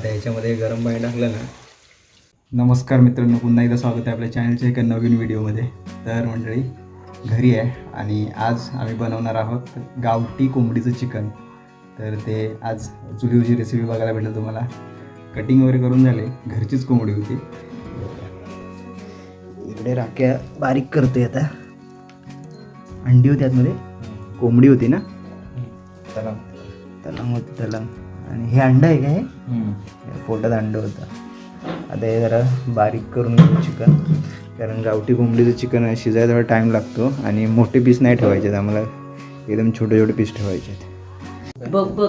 आता ह्याच्यामध्ये गरम पाणी टाकलं ना. नमस्कार मित्रांनो पुन्हा एकदा स्वागत आहे आपल्या चॅनलच्या एका नवीन व्हिडिओमध्ये तर मंडळी घरी आहे आणि आज आम्ही बनवणार आहोत गावठी कोंबडीचं चिकन. तर ते आज चुलीवरची रेसिपी बघायला भेटेल तुम्हाला. कटिंग वगैरे करून झाले घरचीच कोंबडी होती. इकडे राख्या बारीक करतोय आता. अंडी होती आतमध्ये. कोंबडी होती ना? चला तलांग होती तलांग आणि हे अंड आहे का हे पोटात अंड होतं. आता हे जरा बारीक करून घेऊ चिकन. कारण गावठी कोंबडीचं चिकन आहे शिजायला थोडा टाईम लागतो आणि मोठे पीस नाही ठेवायचे आहेत आम्हाला एकदम छोटे छोटे पीस ठेवायचे आहेत बघ बघ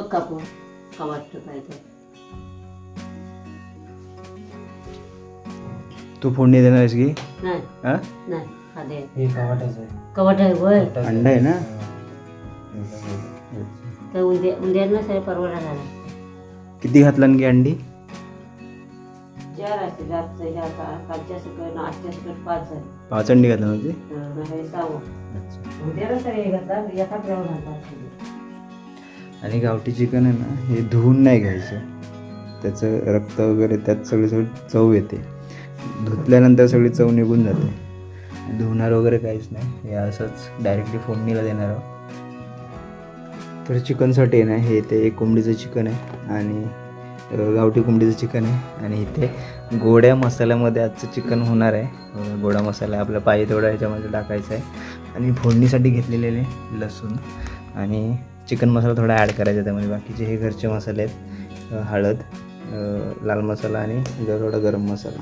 तू? फोडणी देणार आहेस की? हां? हे अंड आहे ना? उद्या उद्या ना झाला किती घातलं की अंडी? पाच अंडी घातलं हे घालतात आणि गावठी चिकन आहे ना हे धुवून नाही घ्यायचं. त्याचं रक्त वगैरे त्यात सगळी सगळी चव येते. धुतल्यानंतर सगळी चव निघून जाते. धुवणार वगैरे काहीच नाही. हे असंच डायरेक्टली फोडणीला देणार आहोत. तर चिकनसाठी आहे ना हे ते एक कोंबडीचं चिकन आहे आणि गावठी कोंबडीचं चिकन आहे आणि इथे गोड्या मसाल्यामध्ये आजचं चिकन होणार आहे. गोडा मसाला आपला पाहिजे तेवढा ह्याच्यामध्ये टाकायचा आहे. आणि फोडणीसाठी घेतलेले लसूण आणि चिकन मसाला थोडा ॲड करायचा त्यामध्ये. बाकीचे हे घरचे मसाले आहेत. हळद लाल मसाला आणि थोडा गरम मसाला.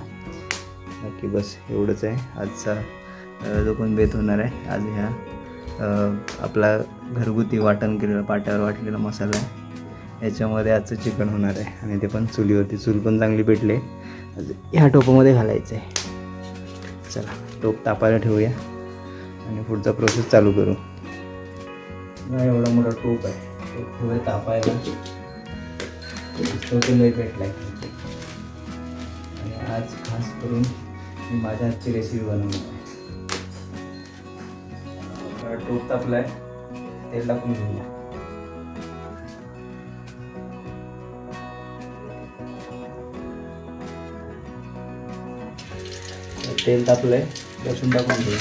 बाकी बस एवढंच आहे. आजचा जो कोण बेत होणार आहे आज ह्या आपला घरगुती वाटण केलेला पाट्यावर वाटलेला मसाला. आहे याच्यामध्ये आजचं चिकन होणार आहे. आणि ते पण चुलीवरती. चूल पण चांगली पेटले. ह्या टोपामध्ये घालायचं आहे. चला टोप तापायला ठेवूया. आणि पुढचा प्रोसेस चालू करू. नाही एवढा मोठा टोप आहे. टोप ठेवूया तापायला. तो लई पेटला आहे आणि आज खास करून मी माझ्या हातची रेसिपी बनवली आहे. टोप तापलाय तेल टाकून घेऊया. तेल तापलंय लसूण टाकून घेऊया.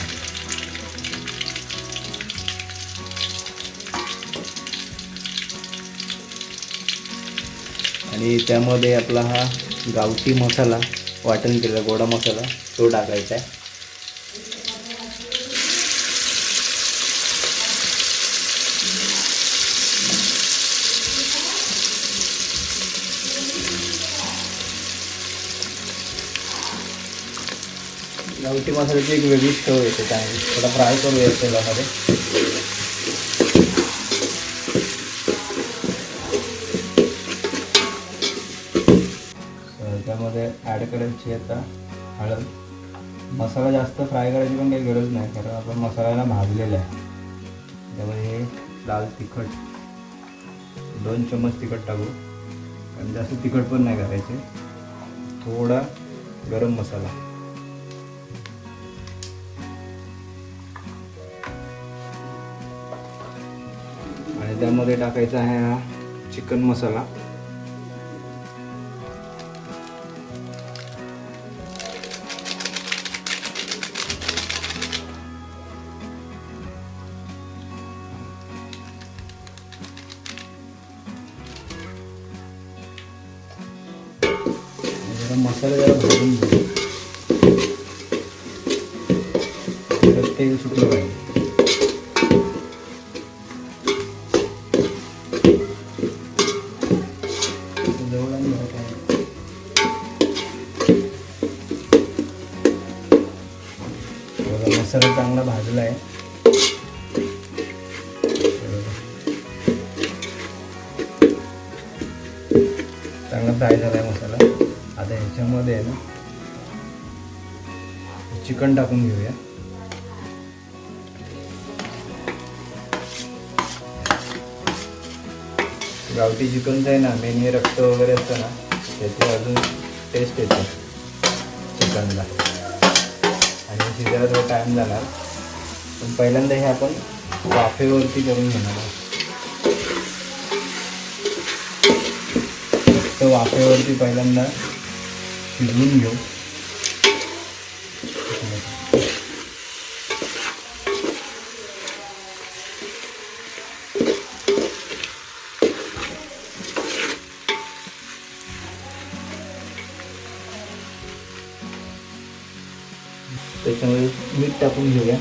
आणि त्यामध्ये आपला हा गावठी मसाला वाटण केलेला गोडा मसाला तो टाकायचा आहे. गावठी मसाल्याची एक वेगळीच चव येते चांगली थोडा फ्राय करूया तेलामध्ये तर त्यामध्ये ॲड करायची आता हळद. मसाला जास्त फ्राय करायची पण काही गरज नाही कारण आपण मसाल्याला भाजलेला आहे. त्यामुळे हे लाल तिखट दोन चम्मच तिखट टाकू. कारण जास्त तिखट पण नाही करायचे. थोडा गरम मसाला. त्यामध्ये टाकायचा आहे हा चिकन मसाला. मसाला जरा भाजून तेल सुटलं पाहिजे. मसाला चांगला भाजला आहे. चांगला फ्राय झाला आहे मसाला. आता ह्याच्यामध्ये आहे ना चिकन टाकून घेऊया. गावठी चिकनचं आहे ना मेन रक्त वगैरे असतं ना त्याची अजून टेस्ट येते. चिकनला. आणि शिजायला थोडा टाईम जाणार. पण पहिल्यांदा हे आपण वाफेवरती करून घेणार आहोत. तर वाफेवरती पहिल्यांदा शिजवून घेऊ. त्याच्यामध्ये मीठ टाकून घेऊया.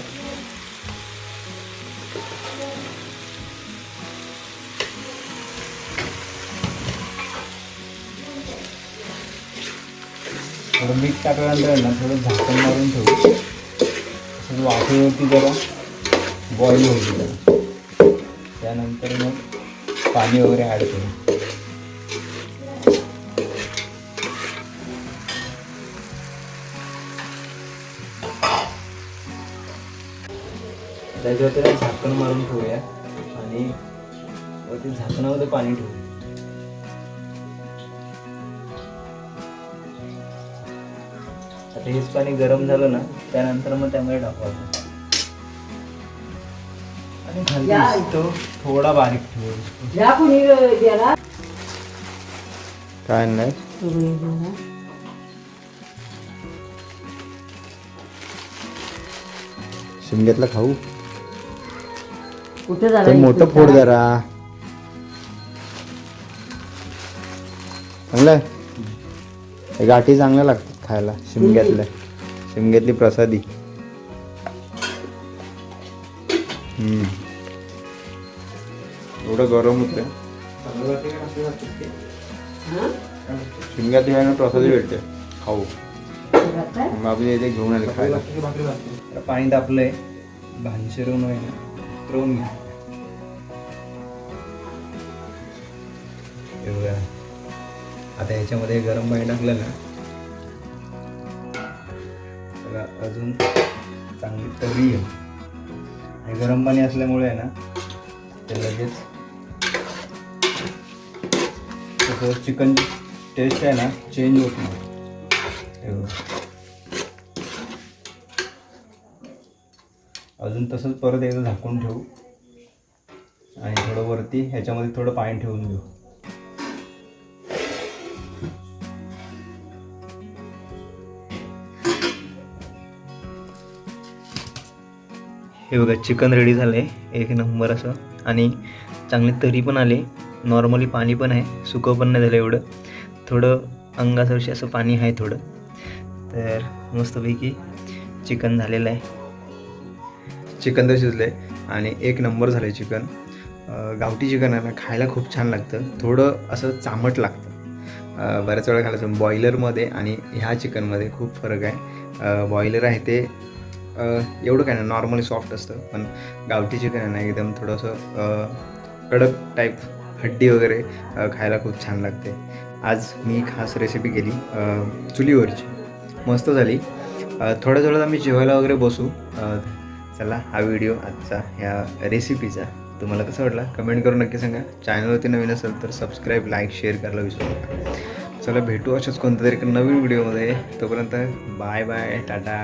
थोडं मीठ टाकल्यानंतर ना थोडं झाकण मारून ठेवू. तसंच वाफेवरती जरा बॉईल होईल त्यानंतर मग पाणी वगैरे ॲड करू. त्याच्यावर त्याला झाकण मारून ठेवूया आणि वरती झाकणामध्ये पाणी ठेवू आता हेच पाणी गरम झालं ना त्यानंतर मग त्यामध्ये टाकू आणि तो थोडा बारीक ठेवू काय नाही. शिमग्यातला खाऊ. कुठे झाला ते मोठं फोड जरा. चांगलं आहे. हे गाठी चांगल्या लागतात खायला. शिमग्यातल्या शिमग्यातली प्रसादी. एवढं गरम होतं हा? शिमग्यातली ना प्रसादी भेटते. खाऊ? मग आपण इथे घेऊन आले खायला. पाणी तापलंय. भाजी शिरवून आहे हे बघा. आता याच्यामध्ये गरम पाणी टाकलं ना त्याला अजून चांगली तरी येईल आणि गरम पाणी असल्यामुळे आहे ना ते लगेच चिकन टेस्ट आहे ना चेंज होत नाही हे बघा. अजून तसंच परत एकदा झाकून ठेवू. आणि थोडं वरती ह्याच्यामध्ये थोडं पाणी ठेवून घेऊ. हे बघा चिकन रेडी झालं आहे एक नंबर असं. आणि चांगले तरी पण आले. नॉर्मली पाणी पण आहे. सुकं पण नाही झालं एवढं. थोडं अंगासरशी असं पाणी आहे थोडं. तर मस्तपैकी चिकन झालेलं आहे. चिकन तर शिजले आणि एक नंबर झालं आहे चिकन गावठी चिकन आहे ना खायला खूप छान लागतं. थोडं असं चामट लागतं. बऱ्याच वेळा खायला बॉयलरमध्ये आणि ह्या चिकनमध्ये खूप फरक आहे. बॉयलर आहे ते एवढं काय नाही नॉर्मली सॉफ्ट असतं. पण गावठी चिकन आहे ना एकदम थोडंसं कडक टाईप हड्डी वगैरे खायला खूप छान लागते. आज मी खास रेसिपी केली चुलीवरची. मस्त झाली. थोड्या थोड्यात आम्ही जेवायला वगैरे बसू. चला हा व्हिडिओ आजचा ह्या रेसिपीचा तुम्हाला कसा वाटला? कमेंट करून नक्की सांगा. चॅनलवरती नवीन असेल तर सबस्क्राईब लाईक शेअर करायला विसरू नका. चला भेटू अशाच कोणत्या तरी नवीन व्हिडिओमध्ये तोपर्यंत बाय बाय टाटा.